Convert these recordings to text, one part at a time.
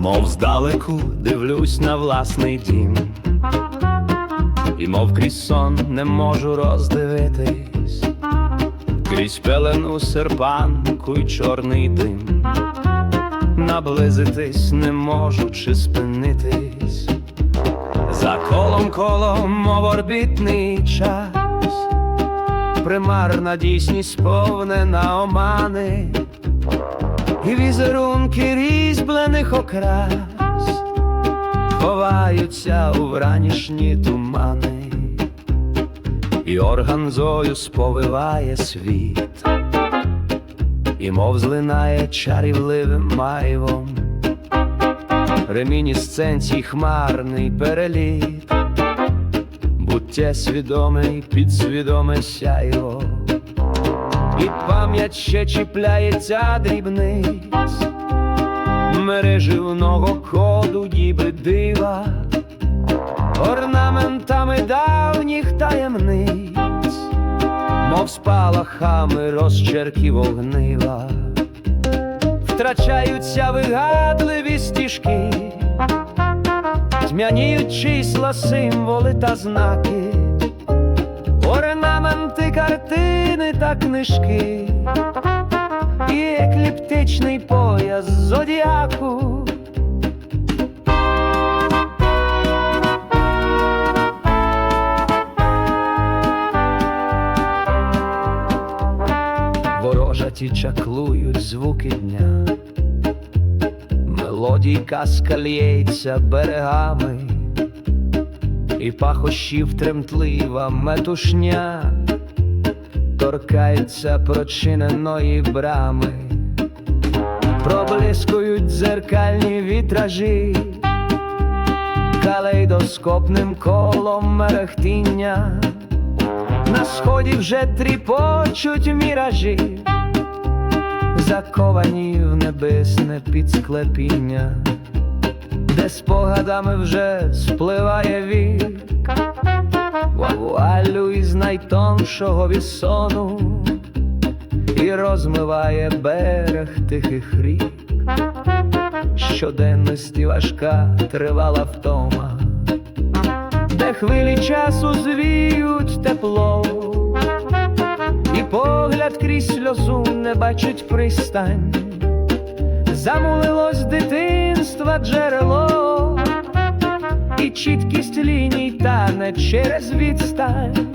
Здалеку дивлюсь на власний дім, і мов крізь сон не можу роздивитись, крізь пелену серпанку й чорний дим, наблизитись не можу чи спинитись, за колом колом, мов орбітний час, примарна дійсність сповнена омани і візерунки різьблених окрас ховаються у вранішні тумани, і органзою сповиває світ, і мов злинає чарівливим майвом, ремінісценцій хмарний переліт, буття свідоме і підсвідоме сяйво і пам'ять ще чіпляється дрібниць, мереживного коду діби дива, орнаментами давніх таємниць, мов спалахами розчерків огнива, втрачаються вигадливі стіжки, тьмяніють числа, символи та знаки картини та книжки, і екліптичний пояс зодіаку. Ворожаті чаклують звуки дня, мелодійка скальється берегами. І пахощів тремтлива метушня торкається прочиненої брами, проблискують дзеркальні вітражі, калейдоскопним колом мерехтіння, на сході вже тріпочуть міражі, заковані в небесне підсклепіння де спогадами вже спливає вік, вуалю із найтоншого вісону і розмиває берег тихих рік, щоденності важка тривала втома, де хвилі часу звіють тепло, і погляд крізь сльозу не бачить пристань. Замулилось дитинства джерело, і чіткість тане через відстань,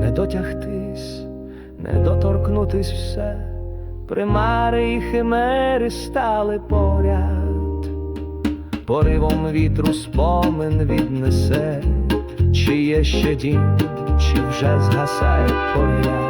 не дотягтись, не доторкнутись все, примари і химери стали поряд, поривом вітру спомин віднесе, чи є ще дім, чи вже згасає погляд.